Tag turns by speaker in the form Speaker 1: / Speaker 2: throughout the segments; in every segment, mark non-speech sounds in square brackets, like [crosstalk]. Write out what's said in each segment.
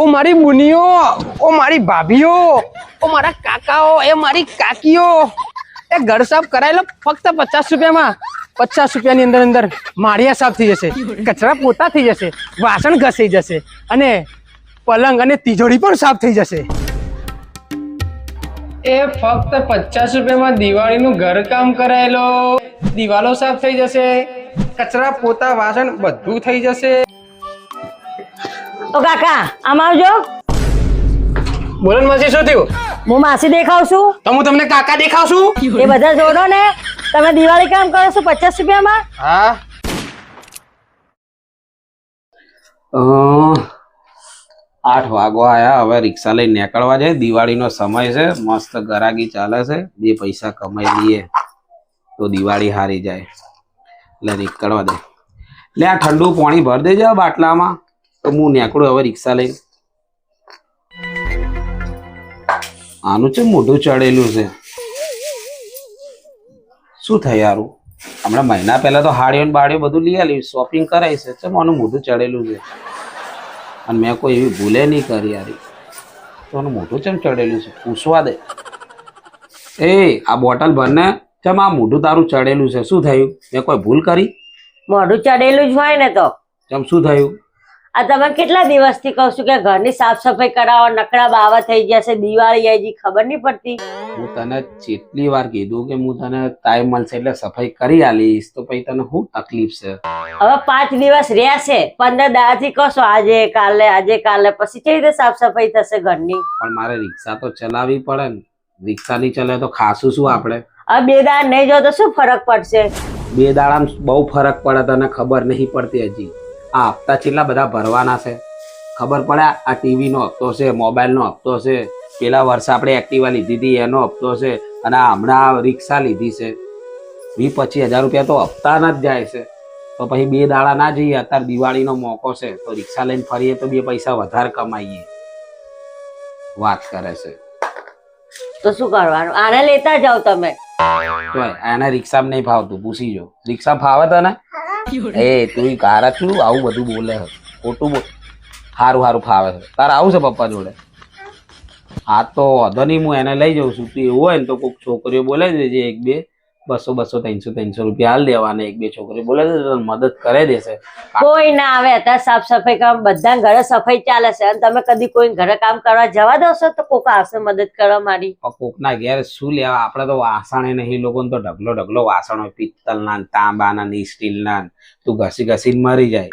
Speaker 1: ઓ મારી બુનિયો ઓ મારી ભાભીઓ, ઓ મારા કાકાઓ, એ મારી કાકીઓ. એ ઘર સાફ કરાયેલો ફક્ત પચાસ રૂપિયામાં. પચાસ રૂપિયાની અંદર અંદર માળિયા સાફ થઈ જશે, કચરા પોતા થઈ જશે, વાસણ ઘસાઈ જશે અને પલંગ અને તિજોરી પણ સાફ થઈ જશે. એ ફક્ત પચાસ રૂપિયામાં દિવાળીનું ઘરકામ કરાયેલો. દિવાલો સાફ થઈ જશે, કચરા પોતા વાસણ બધું થઈ જશે.
Speaker 2: ઓ કાકા આમ આવજો.
Speaker 1: બોલન માસી શું થયું?
Speaker 2: હું માસી દેખાવ છું.
Speaker 1: તો હું તમને કાકા દેખાવશું
Speaker 2: એ બધા જોડો ને તમે દિવાળી કામ કરો છો પચાસ રૂપિયામાં?
Speaker 1: હા.
Speaker 3: આઠ વાગો આયા હવે રિક્ષા લઈને નીકળવા જાય. દિવાળીનો સમય છે મસ્ત ગરાગી ચાલે છે. બે પૈસા કમાઈ લઈએ તો દિવાળી હારી જાય. એટલે નીકળવા દે. એટલે આ ઠંડુ પાણી ભર દેજે બાટલામાં. તો હું નીકળું હવે રિક્ષા લઈને આનું છે મોઢું ચડેલું છે શું થાય યારું હમણાં મહિના પહેલા તો હાડીઓ ને બાડીઓ બધું લઈ આવ્યું શોપિંગ કરાય છે ચમ આનું મોઢું ચડેલું છે અને મેં કોઈ એવી ભૂલે નહીં કરી યારી તો આનું મોઢું ચમ ચડેલું છે પૂછવા દે એ આ બોટલ ભરને ચમ આ મોઢું તારું ચડેલું છે શું થયું મેં કોઈ ભૂલ કરી
Speaker 2: મોઢું ચડેલું જ હોય ને તો
Speaker 3: ચમ શું થયું
Speaker 2: આ તમે કેટલા દિવસથી કહું છું કે ઘરની સાફ સફાઈ કરાવો નકડા બાવા થઈ ગયા છે દિવાળી આવી ગઈ ખબર નહીં પડતી.
Speaker 3: હું તને જેટલી વાર કીધું કે હું તને ટાઈમ મળશે એટલે સફાઈ કરી આલીશ તો પછી તને શું તકલીફ છે?
Speaker 2: હવે પાંચ દિવસ રહ્યા છે પંદર દાડાથી કશો આજે કાલે આજે કાલે પછી કેવી રીતે સાફ સફાઈ થશે ઘરની?
Speaker 3: પણ મારે રિક્ષા તો ચલાવવી પડે ને. રિક્ષા નહીં ચલાવે તો ખાસું શું આપણે?
Speaker 2: હવે બે દાડા નહીં જો તો શું ફરક પડશે?
Speaker 3: બે દાડા બહુ ફરક પડે તને ખબર નહીં પડતી હજી. આ હપ્તા છેલ્લા બધા ભરવાના છે. ખબર પડે આ ટીવીનો હપ્તો છે મોબાઈલનો હપ્તો છે. પેલા વર્ષે આપણે એક્ટિવા લીધી હતી એનો હપ્તો છે અને હમણાં રિક્ષા લીધી છે. વીસ પચીસ હજાર રૂપિયા તો હપ્તાના જ જાય છે. તો પછી બે દાડા ના જઈએ અત્યારે દિવાળીનો મોકો છે. તો રિક્ષા લઈને ફરીએ તો બે પૈસા વધારે કમાઈએ. વાત કરે છે.
Speaker 2: તો શું કરવાનું? આને લેતા જાઓ તમે.
Speaker 3: તો એને રિક્ષામાં નહીં ફાવતું પૂછી જો. રિક્ષા ફાવે તને? એ તું કારા છું આવું બધું બોલે ખોટું બોલ. સારું સારું ફાવે છે. તારે આવું છે પપ્પા જોડે? હા, તો અધની હું એને લઈ જાઉં. છું તું એવું હોય ને તો કોઈક છોકરીઓ બોલે જ એક બે. બસો બસો ત્રણસો ત્રણસો રૂપિયા હાલ દેવાના એક બે છોકરી બોલે મદદ કરે દેશે.
Speaker 2: કોઈ ના આવે અત્યારે સાફ સફાઈ કામ બધા ઘરે સફાઈ ચાલે છે. અને તમે કદી કોઈ ઘરે કામ કરવા જવા દેશો તો કોક આવશે મદદ કરવા મારી.
Speaker 3: કોક ના ઘેર શું લેવા? આપડે તો એ નહીં લોકોને તો ઢગલો ઢગલો વાસણ હોય પિત્તલના ના તાંબા ના સ્ટીલ ના. તું ઘસી ઘસીને મરી જાય.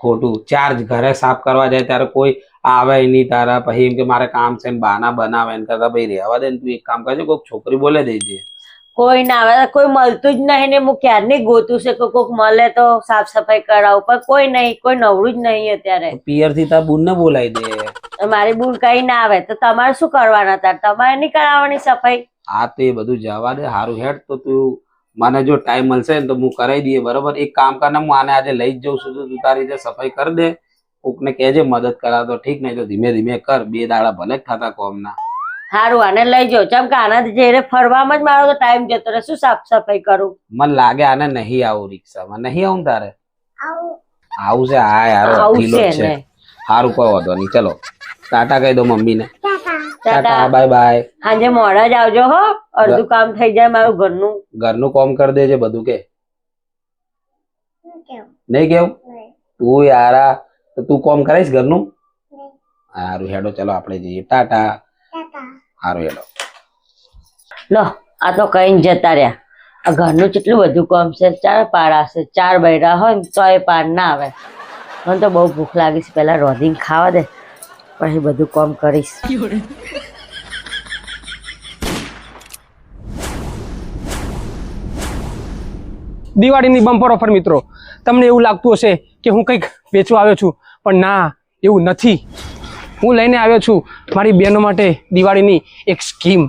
Speaker 3: ખોટું ચાર્જ ઘરે સાફ કરવા જાય ત્યારે કોઈ આવે નહીં તારા. પછી એમ કે મારે કામ છે ને બાના બનાવે એમ કરતા ભાઈ રહેવા દે ને તું એક કામ કરજે કોઈક છોકરી બોલે દેજે.
Speaker 2: કોઈ ના આવે કોઈ મળતું જ નહીં ને હું ક્યારની ગોતું છે કે કોઈક મળે તો સાફ સફાઈ કરાવું પણ કોઈ નહીં કોઈ નવરું જ નહીં અત્યારે.
Speaker 3: પિયરથી તાર બુનને બોલાવી દે.
Speaker 2: મારી બુન કઈ ના આવે તો તમારે શું કરવાના તાર? તમારે નહીં કરાવવાની સફાઈ?
Speaker 3: આ તો એ બધું જવા દે સારું હેડ તો તું મને જો ટાઈમ મળશે ને તો હું કરાવી દઈએ બરોબર? એક કામ કરને હું આને આજે લઈ જ જઉં છું તો તું તારી રીતે સફાઈ કરી દે. કોકને કહેજે મદદ કરાવ તો ઠીક નહીં તો ધીમે ધીમે કર બે દાડા ભલે જ થતા કોમના.
Speaker 2: સારું આને લઈ જાઓ. ચમ કે આના જઈને ફરવામાં જ મારો તો ટાઈમ જતો રહે. શું સાફ સફાઈ કરું?
Speaker 3: મને લાગે આને નહીં આવું રિક્ષામાં. નહીં આવું તારે? આવું. છે? હા યાર ઢીલો
Speaker 2: છે
Speaker 3: જ સારું કોઈ વાંધો નહીં. ચલો ટાટા કહી દો મમ્મીને. ટાટા.
Speaker 2: ટાટા
Speaker 3: બાય બાય
Speaker 2: આજે મોડા જ આવજો હો. અડધું કામ થઈ જાય મારું ઘરનું.
Speaker 3: ઘરનું કામ કરી દેજે બધું કે. નહીં કેવું? તું યારા તો તું કામ કરાઈશ ઘરનું? સારું હેડો ચલો આપણે જઈએ. ટાટા. સારું હેડો
Speaker 2: લો આ તો કઈ જતા રહ્યા. આ ઘરનું કેટલું બધું કામ છે? ચાર પાડા છે ચાર બૈરા હોય ને તો એ પાડ ના આવે. મને તો બહુ ભૂખ લાગી છે પેલા રોધીને ખાવા દે પછી બધું કામ કરીશ.
Speaker 1: દિવાળીની બમ્પર ઓફર મિત્રો તમને એવું લાગતું હશે કે હું કંઈક વેચવા આવ્યો છું પણ ના એવું નથી. હું લઈને આવ્યો છું મારી બહેનો માટે દિવાળીની એક સ્કીમ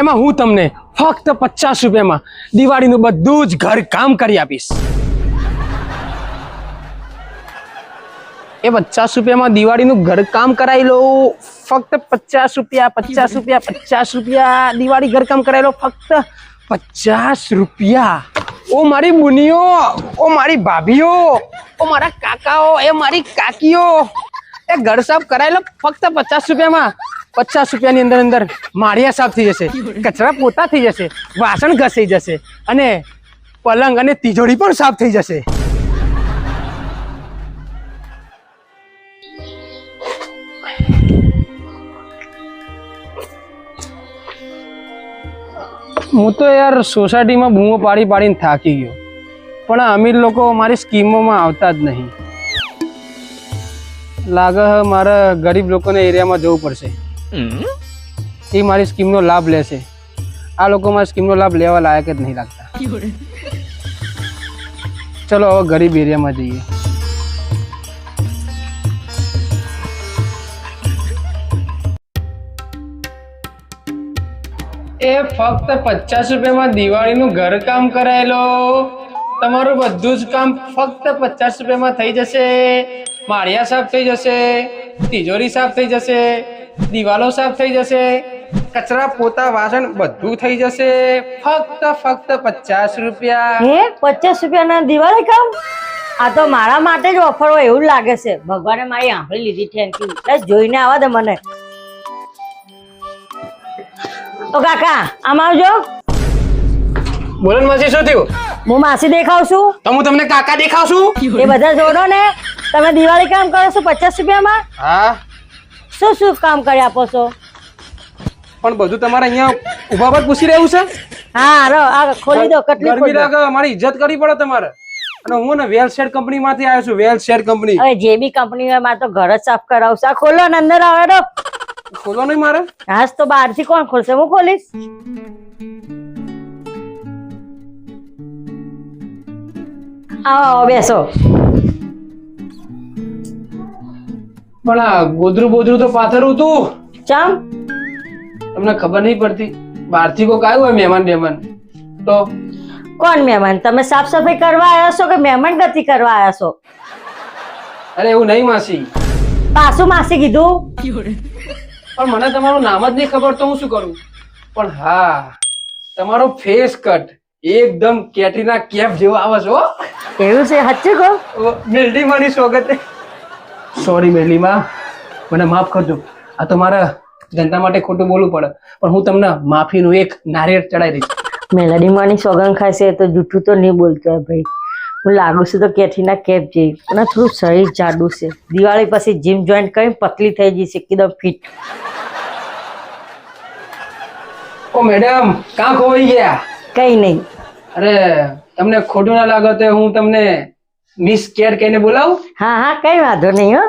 Speaker 1: એમાં હું તમને ફક્ત પચાસ રૂપિયામાં દિવાળીનું બધું જ ઘર કામ કરી આપીશ. એ પચાસ રૂપિયામાં દિવાળીનું ઘર કામ કરાવી લો. ફક્ત પચાસ રૂપિયા પચાસ રૂપિયા પચાસ રૂપિયા દિવાળી ઘર કામ કરાવી લો. ફક્ત પચાસ રૂપિયા. ઓ મારી બુનિયો ઓ મારી ભાભીઓ, ઓ મારા કાકાઓ, એ મારી કાકીઓ. એ ઘર સાફ કરાયેલો ફક્ત પચાસ રૂપિયામાં. પચાસ રૂપિયાની અંદર અંદર માળિયા સાફ થઈ જશે, કચરા પોતા થઈ જશે, વાસણ ઘસાઈ જશે અને પલંગ અને તિજોરી પણ સાફ થઈ જશે. હું તો યાર સોસાયટીમાં બૂમો પાડી પાડીને થાકી ગયો. પણ અમીર લોકો મારી સ્કીમોમાં આવતા જ નહીં. લાગે છે મારે ગરીબ લોકોને એરિયામાં જવું પડશે. એ મારી સ્કીમનો લાભ લેશે. આ લોકો મારી સ્કીમનો લાભ લેવા લાયક જ નહીં લાગતા. ચલો હવે ગરીબ એરિયામાં જઈએ. એ ફક્ત પચાસ રૂપિયામાં દિવાળીનું ઘરકામ કરાયેલો. તમારું બધું જ કામ ફક્ત પચાસ રૂપિયામાં થઈ જશે. માળિયા સાફ થઈ જશે તિજોરી સાફ થઈ જશે દિવાલો સાફ થઈ જશે કચરા પોતા વાસણ બધું થઈ જશે. ફક્ત ફક્ત પચાસ રૂપિયા.
Speaker 2: હે પચાસ રૂપિયાના દિવાળી કામ આ તો મારા માટે જ ઓફર હોય એવું લાગે છે. ભગવાને મારી આંભળી લીધી થેન્ક યુ બસ જોઈને આવા દે મને. તો કાકા આમ આવજો.
Speaker 1: બોલો ને માસી શું થયું?
Speaker 2: હું માસી દેખાવ છું
Speaker 1: તો હું તમને કાકા દેખાવશું?
Speaker 2: એ બધા જોડો ને? તમે દિવાળી કામ કરો છો પચાસ રૂપિયામાં?
Speaker 1: હા.
Speaker 2: શું શું કામ કરી આપો છો?
Speaker 1: પણ બધું તમારે અહીંયા ઊભા પર પૂછી રહ્યું છે?
Speaker 2: હા રો આ ખોલી દો કેટલી
Speaker 1: ગરમી લાગે મારી ઇજ્જત કરવી પડે તમારે. અને હું ને વેલ શેડ કંપની માંથી આવ્યો છું વેલ શેડ કંપની.
Speaker 2: હવે જે બી કંપની હોય મારે તો ઘર જ સાફ કરાવશે આ ખોલો ને અંદર આવે.
Speaker 1: ખોલો નહીં મારે?
Speaker 2: હાસ તો બહારથી કોણ ખોલશે? હું ખોલીશ? આવો બેસો.
Speaker 1: પણ આ ગોદરું બોદરું તો પાથરું તું
Speaker 2: ચમ?
Speaker 1: તમને ખબર નહીં પડતી. બહારથી કોક આવ્યું હોય મહેમાન મહેમાન તો?
Speaker 2: કોણ મહેમાન? તમે સાફ સફાઈ કરવા આવ્યા છો કે મહેમાન ગતિ કરવા આવ્યા છો?
Speaker 1: અરે એવું નહીં માસી.
Speaker 2: પાછું માસી કીધું?
Speaker 1: પણ મને તમારું નામ જ નહીં ખબર તો હું શું કરું? પણ હા તમારો ફેસ કટ એકદમ કેટરીના કેફ જેવો આવે છે
Speaker 2: એવું છે સાચું કહો?
Speaker 1: મેલડી મારી સ્વાગત સોરી મેલીમાં મને માફ કરજો. આ તો મારા જનતા માટે ખોટું બોલવું પડે. પણ હું તમને માફીનું એક નારિયેળ ચડાવી દઈશ.
Speaker 2: મેલડી માની સોગંદ ખાશે તો જૂઠું તો નહીં બોલતો ભાઈ. હું લાગુ છું તો કેથીના કેપ જેવી. અને થોડું શરીર જાડું છે. દિવાળી પછી જીમ જોઈન્ટ કરી પતલી થઈ જશે એકદમ ફિટ
Speaker 1: ઓ મેડમ કાં ખોવાઈ ગયા?
Speaker 2: કઈ નહીં.
Speaker 1: અરે તમને ખોટું ના લાગે તો હું તમને મિસ કેર કહીને બોલાવું?
Speaker 2: હા હા કઈ વાંધો નહીં હો.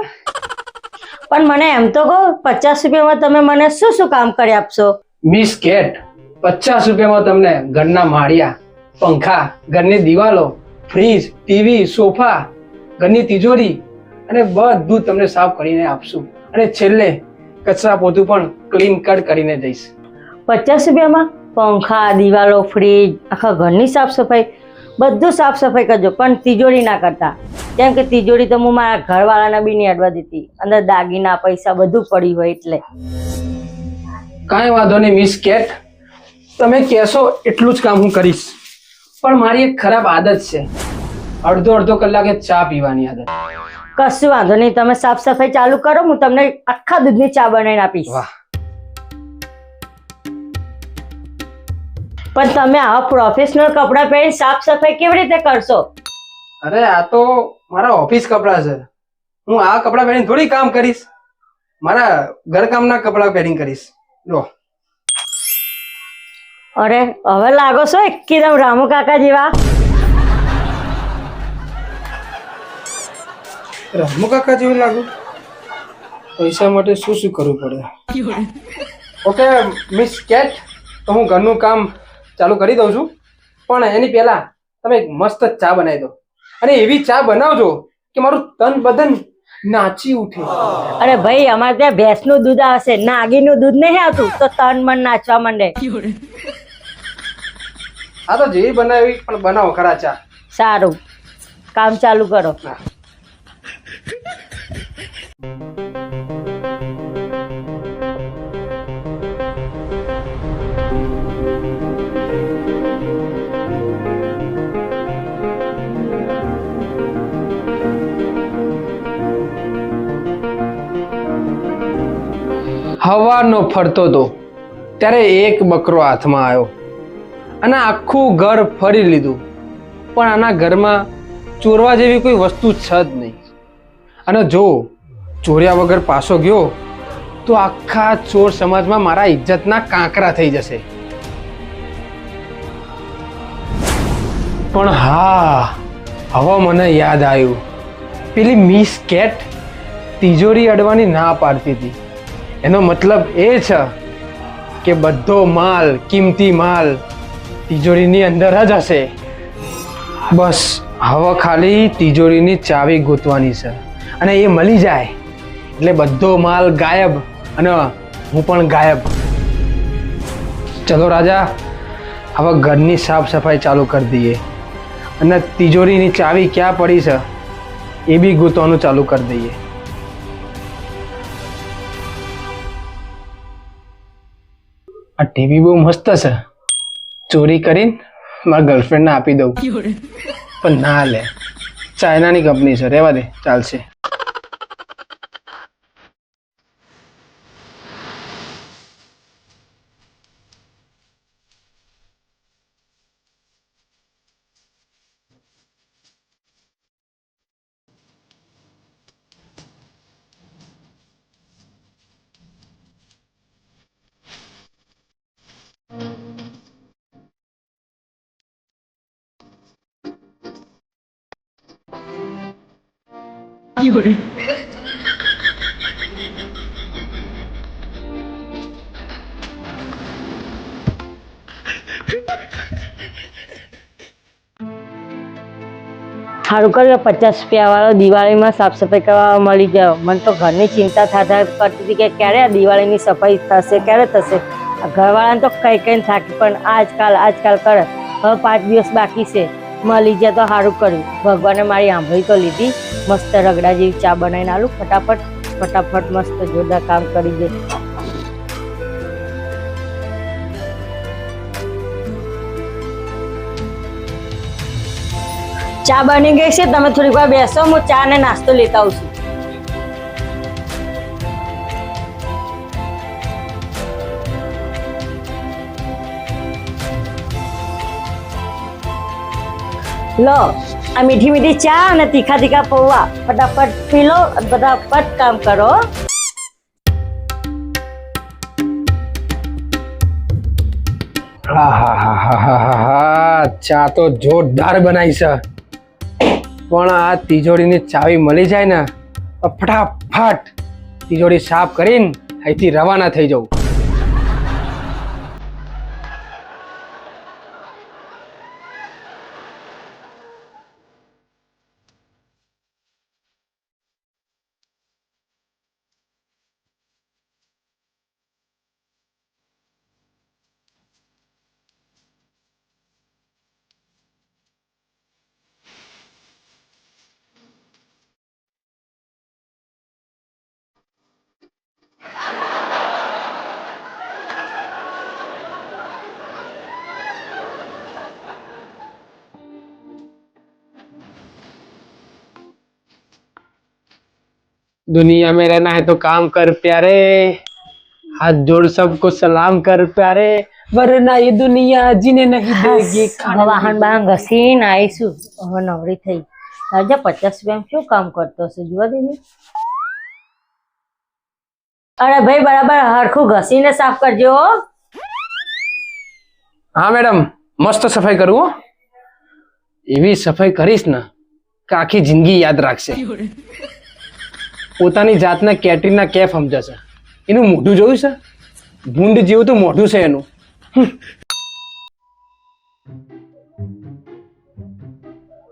Speaker 2: પણ મને એમ તો કહો પચાસ રૂપિયામાં તમે મને શું શું કામ કરી આપશો?
Speaker 1: મિસ કેટ પચાસ રૂપિયામાં તમને ઘરના માળિયા પંખા ઘરની દિવાલો ફ્રીજ ટીવી સોફા ઘરની તિજોરી અને બધું તમને સાફ કરીને આપશું. અને છેલ્લે કચરા પોતું પણ ક્લીન કટ કરીને જઈશ
Speaker 2: પચાસ રૂપિયામાં? પંખા દિવાલો ફ્રીજ આખા ઘરની સાફ સફાઈ બધું સાફ સફાઈ કરજો પણ તિજોરી ના કરતા. કેમ કે તિજોરી તો હું મારા ઘરવાળાને બી નહીં અડવા દીધી અંદર દાગીના પૈસા બધું પડી હોય એટલે.
Speaker 1: કાંઈ વાંધો નહીં મિસ કેટ. તમે કહેશો એટલું જ કામ હું કરીશ. પણ મારી એક ખરાબ આદત છે. અડધો અડધો કલાકે ચા પીવાની આદત.
Speaker 2: કશું વાંધો નહીં તમે સાફ સફાઈ ચાલુ કરો હું તમને આખા દૂધની ચા બનાવીને આપીશ.
Speaker 1: વાહ.
Speaker 2: પણ તમે આવા પ્રોફેશનલ કપડાં પહેરી સાફ સફાઈ કેવી રીતે કરશો?
Speaker 1: અરે આ તો મારા ઓફિસ કપડા છે. હું આ કપડા પહેરીને થોડી કામ કરીશ. મારા ઘરકામના કપડા પહેરીને કરીશ. જો
Speaker 2: અરે હવે લાગો છો એકદમ રામુ કાકા જેવા?
Speaker 1: રામુ કાકા જેવું લાગુ? પૈસા માટે શું શું કરવું પડે? ઓકે મિસ કેટ તો હું ઘરનું કામ ચાલુ કરી દઉં છું. પણ એની પહેલા તમે એક મસ્ત ચા બનાવી દો. અને એવી ચા બનાવજો કે મારું તન બદન નાચી ઉઠે.
Speaker 2: અરે ભાઈ અમારે ત્યાં ભેંસનું દૂધ આવશે. નાગીનું દૂધ નહીં આવતું તો તન મન નાચવા માંડે.
Speaker 1: હા તો જેવી બનાવી પણ બનાવો ખરા ચા.
Speaker 2: સારું. કામ ચાલુ કરો.
Speaker 1: હા. હવાનો ફરતો હતો. ત્યારે એક બકરો હાથમાં આવ્યો અને આખું ઘર ફરી લીધું. પણ આના ઘરમાં ચોરવા જેવી કોઈ વસ્તુ છે જ નહીં. અને જો ચોર્યા વગર પાછો ગયો, તો આખા ચોર સમાજમાં મારા ઇજ્જતના કાંકરા થઈ જશે. પણ હા, હવે મને યાદ આવ્યું. પેલી મિસ કેટ તિજોરી અડવાની ના પાડતી હતી. એનો મતલબ એ છે કે બધો માલ, કિંમતી માલ તિજોરીની અંદર જ હશે. બસ, હવે ખાલી તિજોરીની ચાવી ગોતવાની છે. અને એ મળી જાય. એટલે બધો માલ ગાયબ અને હું પણ ગાયબ. ચલો રાજા, હવે ઘરની સાફ સફાઈ ચાલુ કરી દઈએ. અને તિજોરીની ચાવી ક્યાં પડી છે, એ બી ગોતવાનું ચાલુ કરી દઈએ. આ ટીવી બહુ મસ્ત છે. ચોરી કરીને મારા ગર્લફ્રેન્ડને આપી દઉં. પણ ના લે. ચાઇનાની કંપની છે. રહેવા દે. ચાલશે.
Speaker 2: સારું કર્યો પચાસ રૂપિયા વાળો દિવાળીમાં સાફ સફાઈ કરવા મળી ગયો. મને તો ઘરની ચિંતા થતા કરતી હતી કે ક્યારે આ દિવાળીની સફાઈ થશે, ક્યારે થશે? ઘરવાળાને તો કઈ કઈ થાકી, પણ આજકાલ આજકાલ કરે. હવે પાંચ દિવસ બાકી છે. મળી જાય તો સારું કર્યું. ભગવાને મારી આંભળી તો લીધી. મસ્ત રગડા જેવી ચા બનાવીને આલું. ફટાફટ ફટાફટ મસ્ત જોરદાર કામ કરી દે. ચા બની ગઈ છે. તમે થોડીક વાર બેસો, હું ચા ને નાસ્તો લેતા આવું છું. લો. આ મીઠી મીઠી ચા અને તીખા તીખા પૌવા. ફટાફટ પી લો ફટાફટ કામ કરો.
Speaker 1: ચા તો જોરદાર બનાવી છે. પણ આ તિજોરીની ચાવી મળી જાય ને ફટાફટ તિજોરી સાફ કરીને અહીંથી રવાના થઈ જવું. दुनिया में रहना है तो काम कर प्यारे हाथ जोड़ सबको सलाम कर प्यारे वरना ये दुनिया जीने नहीं देगी
Speaker 2: હવે વાહન બાહન ઘસીને આવીશું હવે નવરી થઈ રાજા પચાસ રૂપિયા શું કામ કરતો હશે જોવા દે ને. અરે ભાઈ બરાબર હરખું ઘસીને સાફ કરજો હો.
Speaker 1: હા મેડમ મસ્ત સફાઈ કરું હો એવી સફાઈ કરીશ ને કે આખી જિંદગી યાદ રાખશે [laughs] પોતાની જાતને કેટરીના કેફ સમજશે. એનું મોઢું જોયું છે? ભૂંડ જેવું તો મોઢું છે એનું.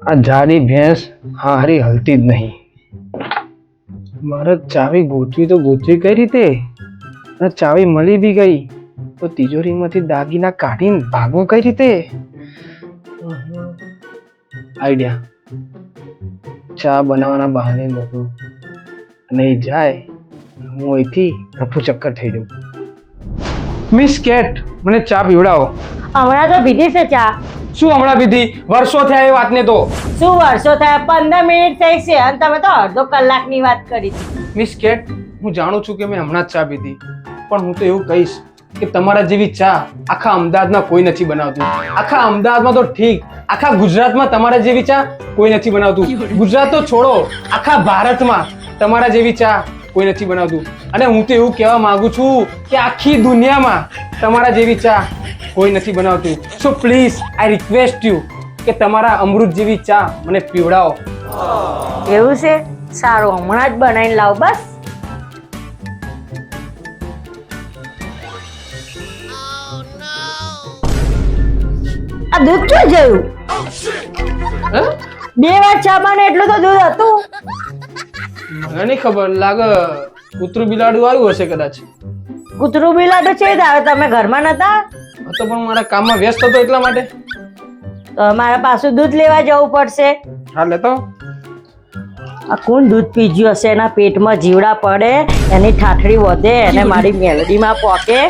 Speaker 1: આ જાડી ભેંસ હારી હલતી જ નહીં. મારે ચાવી ગોતવી તો ગોતવી કઈ રીતે? અને ચાવી મળી બી ગઈ, તો તિજોરીમાંથી દાગીના કાઢીને ભાગવું કઈ રીતે? આઈડિયા. ચા બનાવવાના બહાને મોકલું. અને એ જાય હું અહીંથી રફુ ચક્કર થઈ જાઉં. મિસ કેટ મને ચા પીવડાવો.
Speaker 2: હમણાં તો પીધી છે ચા.
Speaker 1: શું હમણાં પીધી? વર્ષો થયા એ વાતને તો.
Speaker 2: શું વર્ષો થયા? પંદર મિનિટ થઈ છે અને તમે તો અડધો કલાકની વાત કરી.
Speaker 1: મિસ કેટ હું જાણું છું કે મેં હમણાં જ ચા પીધી પણ હું તો એવું કહીશ કે તમારા જેવી ચા આખા અમદાવાદમાં કોઈ નથી બનાવતું. આખા અમદાવાદમાં તો ઠીક, આખા ગુજરાતમાં તમારા જેવી ચા કોઈ નથી બનાવતું. ગુજરાત તો છોડો, આખા ભારતમાં તમારા જેવી ચા કોઈ નથી બનાવતું. અને હું તો એવું કહેવા માંગુ છું કે આખી દુનિયામાં તમારા જેવી ચા કોઈ નથી બનાવતું. So please I request you કે તમારા અમૃત જેવી ચા મને પીવડાવો.
Speaker 2: એવું છે? સારું, હમણાં જ બનાવીને લાવ, બસ. આ દૂધ ક્યાં જયું? બે વાર ચા બને એટલું તો દૂધ હતું.
Speaker 1: મને નહીં ખબર લાગે કૂતરું બિલાડું આવ્યું હશે કદાચ.
Speaker 2: કૂતરું બિલાડું છે જ આવે તમે ઘરમાં નતા?
Speaker 1: તો પણ મારા કામમાં વ્યસ્ત હતો એટલા માટે.
Speaker 2: તો મારા પાછું દૂધ લેવા જવું પડશે.
Speaker 1: હા લેતો
Speaker 2: આ કોણ દૂધ પીજ્યું હશે? એના પેટમાં જીવડા પડે એની ઠાઠડી વધે અને મારી મેલડીમાં પોકે.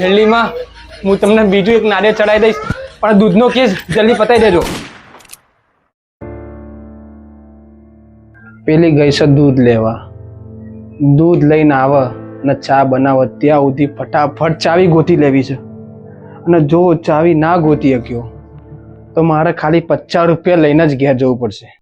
Speaker 1: જલ્દીમાં હું તમને બીજું એક નાળિયેર ચડાવી દઈશ, પણ દૂધનો કેસ જલ્દી પતાવી દેજો. પેલી ગઈ છે દૂધ લેવા. દૂધ લઈને આવે અને ચા બનાવે. ત્યાં સુધી ફટાફટ ચાવી ગોતી લેવી છે. અને જો ચાવી ના ગોતી શક્યો, તો મારે ખાલી પચાસ રૂપિયા લઈને જ ઘેર જવું પડશે.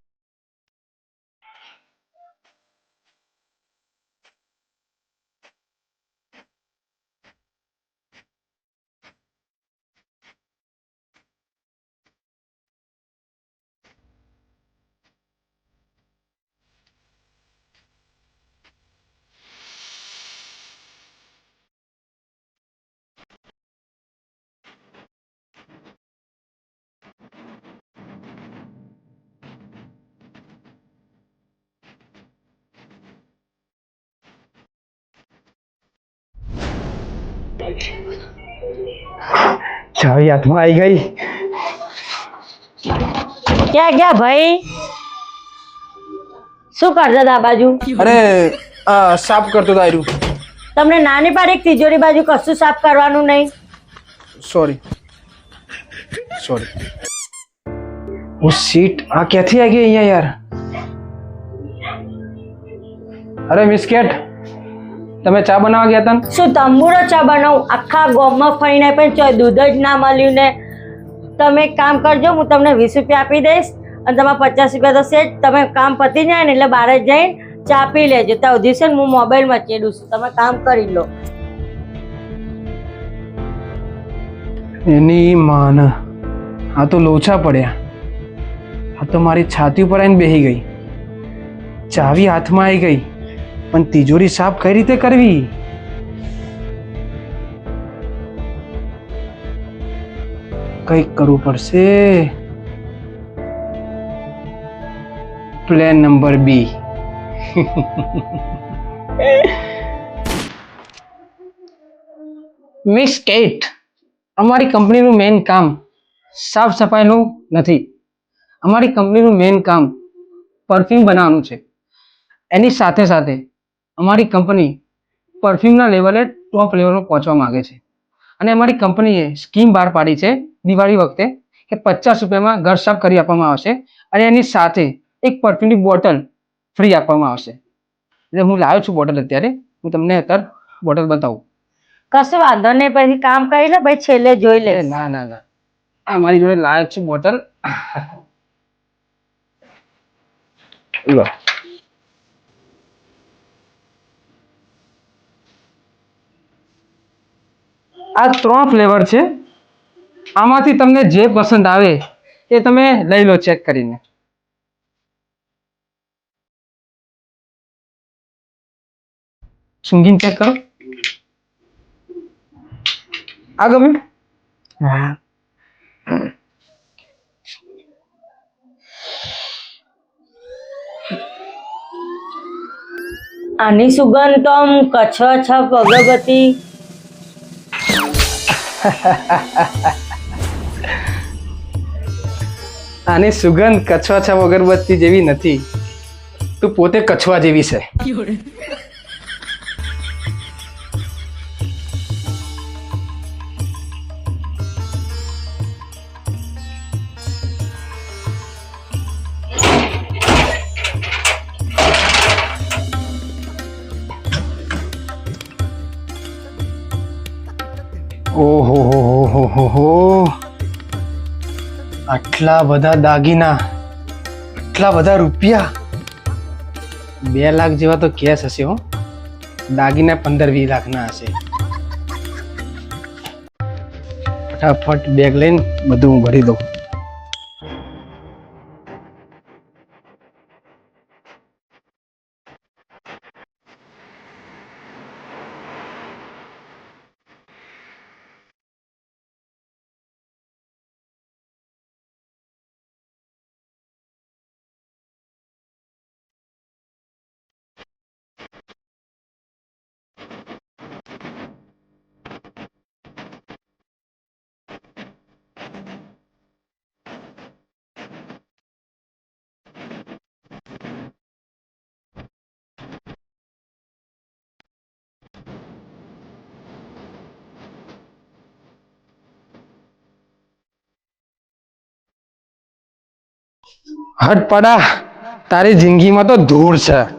Speaker 1: ચાવી હાથમાં આવી ગઈ.
Speaker 2: ક્યાં ગયા ભાઈ? શું કરતા હતા આ બાજુ?
Speaker 1: અરે આ સાફ કરતો હતો
Speaker 2: તમને નાની પાડી એક તિજોરી બાજુ કશું સાફ કરવાનું નહીં?
Speaker 1: સોરી સોરી ઓ સીટ આ ક્યાંથી આવી ગઈ અહીંયા યાર? અરે મિસ્કેટ તમે ચા બનાવવા ગયા હતા
Speaker 2: શું તંબુરો ચા બનાવું? આખા ગોમમાં ફરીને પણ દૂધ જ ના મળ્યું ને. તમે કામ કરજો હું તમને વીસ રૂપિયા આપી દઈશ અને તમારા પચાસ રૂપિયા તો સેટ તમે કામ પતી જાય ને એટલે બહાર જ જઈને ચા પી લેજો. સુધી છે ને હું મોબાઈલમાં ચેડું છું. તમે કામ કરી લો.
Speaker 1: એની માન. આ તો લોચા પડ્યા. આ તો મારી છાતી ઉપર આવીને બેહી ગઈ. ચાવી હાથમાં આવી ગઈ. પણ તિજોરી સાફ કઈ રીતે કરવી? કંઈક કરવું પડશે. પ્લેન નંબર બી મિસ કેટ અમારી કંપનીનું મેઇન કામ સાફ સફાઈનું નથી. અમારી કંપનીનું મેઇન કામ પરફ્યુમ બનાવવાનું છે. એની સાથે સાથે અમારી કંપની પરફ્યુમના લેવલે ટોપ લેવલમાં પહોંચવા માંગે છે. અને અમારી કંપનીએ સ્કીમ બહાર પાડી છે દિવાળી વખતે કે પચાસ રૂપિયામાં ઘર સાફ કરી આપવામાં આવશે અને એની સાથે એક પરફ્યુમની બોટલ ફ્રી આપવામાં આવશે. એટલે હું લાવ્યો છું બોટલ અત્યારે. હું તમને અત્યારે બોટલ બતાવું.
Speaker 2: કશો વાંધો નહીં પછી કામ કરી લે પછી છેલ્લે જોઈ લે
Speaker 1: ના ના ના. આ મારી જોડે લાવ્યો છે બોટલ. લો. આ ત્રણ ફ્લેવર છે. આમાંથી તમને જે પસંદ આવે એ તમે લઈ લો ચેક કરીને. સુંગીન ચેક કરો. આ ગમ્યું?
Speaker 2: હા. આની સુગંધ તો કચ્છ છપ અગરબત્તી [laughs]
Speaker 1: આની સુગંધ કછવા છા અગરબત્તી જેવી નથી. તું પોતે કછવા જેવી છે. [laughs] આટલા બધા દાગીના, આટલા બધા રૂપિયા. બે લાખ જેવા તો કેશ હશે દાગીના પંદર વીસ લાખના હશે. ફટાફટ બેગ લઈને બધું હું ભરી દઉં. હટ પડા. તારી જિંદગીમાં તો ધૂળ છે.